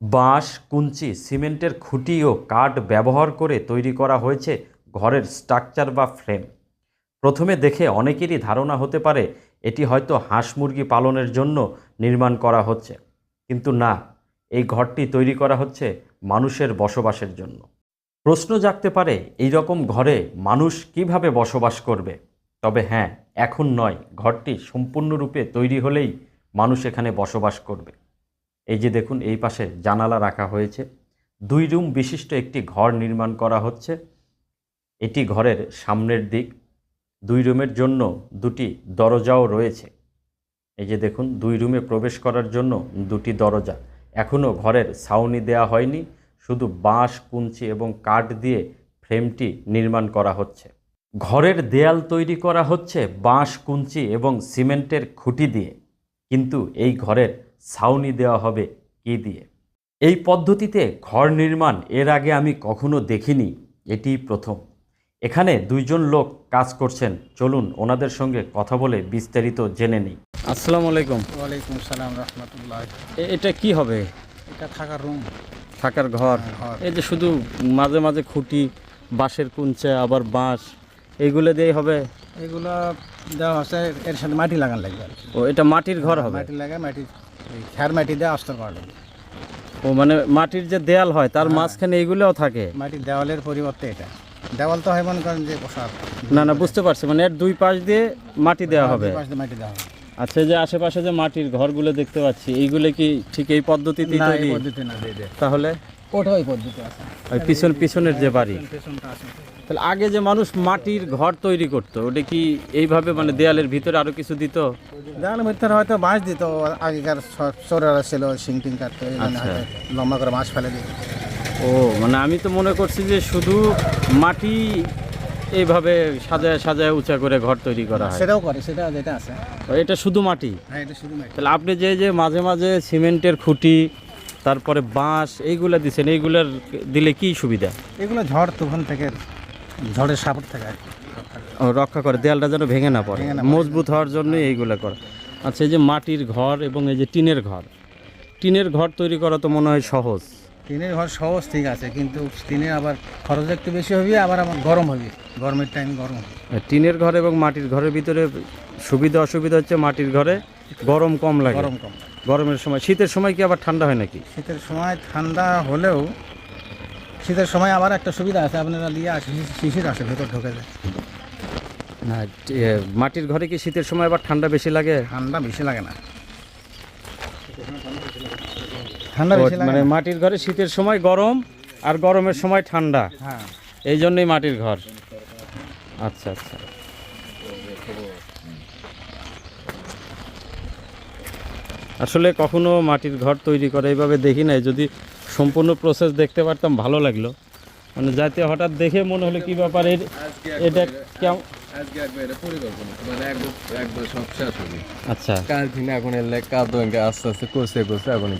বাঁশ, কুঞ্চি, সিমেন্টের খুঁটি ও কাঠ ব্যবহার করে তৈরি করা হয়েছে ঘরের স্ট্রাকচার বা ফ্রেম। প্রথমে দেখে অনেকেরই ধারণা হতে পারে এটি হয়তো হাঁস মুরগি পালনের জন্য নির্মাণ করা হচ্ছে। কিন্তু না, এই ঘরটি তৈরি করা হচ্ছে মানুষের বসবাসের জন্য। প্রশ্ন জাগতে পারে, এই রকম ঘরে মানুষ কীভাবে বসবাস করবে? তবে হ্যাঁ এখন নয়, ঘরটি সম্পূর্ণরূপে তৈরি হলেই মানুষ এখানে বসবাস করবে। এই যে দেখুন, এই পাশে জানালা রাখা হয়েছে। দুই রুম বিশিষ্ট একটি ঘর নির্মাণ করা হচ্ছে। এটি ঘরের সামনের দিক। দুই রুমের জন্য দুটি দরজাও রয়েছে। এই যে দেখুন, দুই রুমে প্রবেশ করার জন্য দুটি দরজা। এখনও ঘরের ছাউনি দেওয়া হয়নি। শুধু বাঁশ, কুঞ্চি এবং কাঠ দিয়ে ফ্রেমটি নির্মাণ করা হচ্ছে। ঘরের দেয়াল তৈরি করা হচ্ছে বাঁশ, কুঞ্চি এবং সিমেন্টের খুঁটি দিয়ে। কিন্তু এই ঘরের ছাউনি দেওয়া হবে কি দিয়ে? এই পদ্ধতিতে ঘর নির্মাণ এর আগে আমি কখনো দেখিনি এটি প্রথম। এখানে দুইজন লোক কাজ করছেন চলুন ওনাদের সঙ্গে কথা বলে বিস্তারিত জেনে নিই। আসসালামু আলাইকুম। ওয়ালাইকুম সালাম রহমতুল্লাহ। এটা কি হবে? এটা থাকার রুম। থাকার ঘর। ঘর। এই যে শুধু মাঝে মাঝে খুঁটি বাঁশের কুঞ্চে আবার বাঁশ এইগুলো দিয়ে হবে? এগুলো দেওয়া হচ্ছে এর সাথে মাটি লাগান লাগবে। ও এটা মাটির ঘর হবে? মাটি লাগায় মাটি এই খ্যার মাটি দিয়ে আস্তর করা ও মানে মাটির যে দেয়াল হয় তার মাঝখানে এইগুলোও থাকে? মাটির দেওয়ালের পরিবর্তে এটা। দেওয়াল তো হয় মনে করেন যে বসার না না বুঝতে পারছি। মানে এর দুই পাশ দিয়ে মাটি দেওয়া হবে। পাশ দিয়ে মাটি দেওয়া হবে। আচ্ছা যে আশেপাশে যে মাটির ঘরগুলো দেখতে পাচ্ছি এইগুলো কি ঠিক এই পদ্ধতিতেই না এই তৈরি? পদ্ধতি না দিয়ে দেয় তাহলে? ওটা ওই পদ্ধতি আছে। ওই পিছন পিছনের যে বাড়ি। পেছনটা আছে। তাহলে আগে যে মানুষ মাটির ঘর তৈরি করতো ওটা কি এইভাবে মানে দেয়ালের ভিতরে আরও কিছু দিত? দেওয়ালের ভিতরে হয়তো বাঁশ দিত আগেকার চোরারা ছিল সিং টিং কাটতো আচ্ছা। লম্বা করে বাঁশ ফেলে দিত। ও মানে আমি তো মনে করছি যে শুধু মাটি এইভাবে সাজায় সাজায় উঁচা করে ঘর তৈরি করা হয়। সেটাও করে সেটা যেটা আছে। এটা শুধু মাটি? হ্যাঁ এটা শুধু মাটি। তাহলে আপনি যে যে মাঝে মাঝে সিমেন্টের খুঁটি তারপরে বাঁশ এইগুলা দিচ্ছেন এইগুলার দিলে কি সুবিধা? এগুলো ঝড় তুফান থেকে ঝড়ের সাপোর্ট থাকে আর কি। রক্ষা করে দেয়ালটা যেন ভেঙে না পড়ে। মজবুত হওয়ার জন্য এইগুলো করে। আচ্ছা এই যে মাটির ঘর এবং এই যে টিনের ঘর। টিনের ঘর তৈরি করা তো মনে হয় সহজ। টিনের ঘর সহজ ঠিক আছে কিন্তু টিনের আবার খরচ একটু বেশি হবে আবার আমার গরম হবে। গরমের টাইম গরম টিনের ঘর এবং মাটির ঘরের ভিতরে সুবিধা অসুবিধা হচ্ছে মাটির ঘরে গরম কম লাগে। গরম কম। গরমের সময় শীতের সময় কি আবার ঠান্ডা হয় নাকি? শীতের সময় ঠান্ডা হলেও শীতের সময় আবার একটা সুবিধা আছে আপনারা নিয়ে আসে শিশির আসে ভেতর ঢোকে যায়। না মাটির ঘরে কি শীতের সময় আবার ঠান্ডা বেশি লাগে? ঠান্ডা বেশি লাগে না। ঠান্ডা বেশি লাগে মানে। মাটির ঘরে শীতের সময় গরম আর গরমের সময় ঠান্ডা। হ্যাঁ। এই জন্যই মাটির ঘর। আচ্ছা আচ্ছা। আসলে কখনো মাটির ঘর তৈরি করে এইভাবে দেখি নাই। যদি সম্পূর্ণ প্রসেস দেখতে পারতাম ভালো লাগল। মানে যাতে হঠাৎ দেখে মনে হলো কি ব্যাপার এর- এটা কেমন আজকে একবার এটা পরিকল্পনা মানে একবার একবার সব শেষ হবে। আচ্ছা। কাল দিনে এখন এলে কাদ আস্তে আস্তে করছে করছে এখন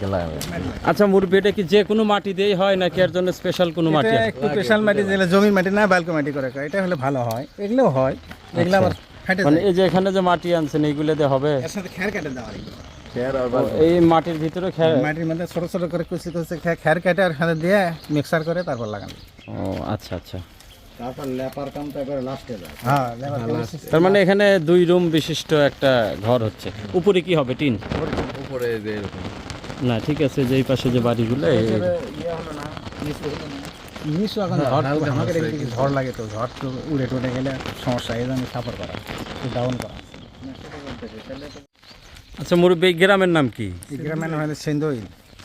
আচ্ছা এটা কি যে কোনো মাটি দিয়েই হয় নাকি এর জন্য স্পেশাল কোনো মাটি আছে? একটু স্পেশাল মাটি দিলে জমির মাটি না বালকো মাটি করে করে। এটা হলে ভালো হয়। এগুলোও হয়। এগুলো আবার মানে এই যে এখানে যে মাটি আনছেন এইগুলো দিয়ে হবে? এর সাথে কেটে দেওয়া এই মাটির ভিতরে মাটির মধ্যে ছোট ছোট করে কুচি কুচি খ্যার কেটে আর দিয়ে মিক্সার করে তারপর লাগানো। ও আচ্ছা আচ্ছা। তারপর লেপার কামটা করে লাস্টে যায় হ্যাঁ তার মানে এখানে দুই রুম বিশিষ্ট একটা ঘর হচ্ছে। উপরে কি হবে টিন? উপরে যে এরকম। না ঠিক আছে যে পাশে যে বাড়িগুলো এই- নিশ্চয় এখন ঝড় তো- ঝড় লাগে তো ঝড় তো উড়ে টুড়ে গেলে সমস্যা এই জন্য সাপোর্ট করা ডাউন করা। আচ্ছা মুরব্বী এই গ্রামের নাম কি? গ্রামের নাম হলো সেন্দই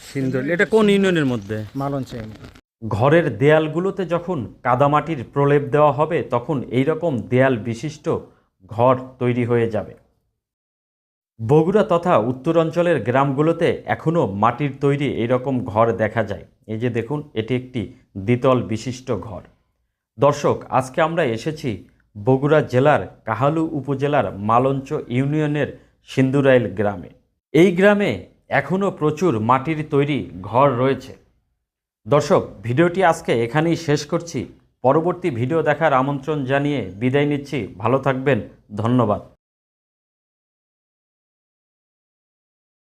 সিন্ধুল এটা কোন ইউনিয়নের মধ্যে? মালন চেন ঘরের দেয়ালগুলোতে যখন কাদামাটির প্রলেপ দেওয়া হবে তখন এই রকম দেয়াল বিশিষ্ট ঘর তৈরি হয়ে যাবে। বগুড়া তথা উত্তরাঞ্চলের গ্রামগুলোতে এখনও মাটির তৈরি এইরকম ঘর দেখা যায়। এই যে দেখুন এটি একটি দ্বিতল বিশিষ্ট ঘর। দর্শক আজকে আমরা এসেছি বগুড়া জেলার কাহালু উপজেলার মালঞ্চ ইউনিয়নের সিন্দুরাইল গ্রামে। এই গ্রামে এখনও প্রচুর মাটির তৈরি ঘর রয়েছে। দর্শক, ভিডিওটি আজকে এখানেই শেষ করছি। পরবর্তী ভিডিও দেখার আমন্ত্রণ জানিয়ে বিদায় নিচ্ছি। ভালো থাকবেন। ধন্যবাদ।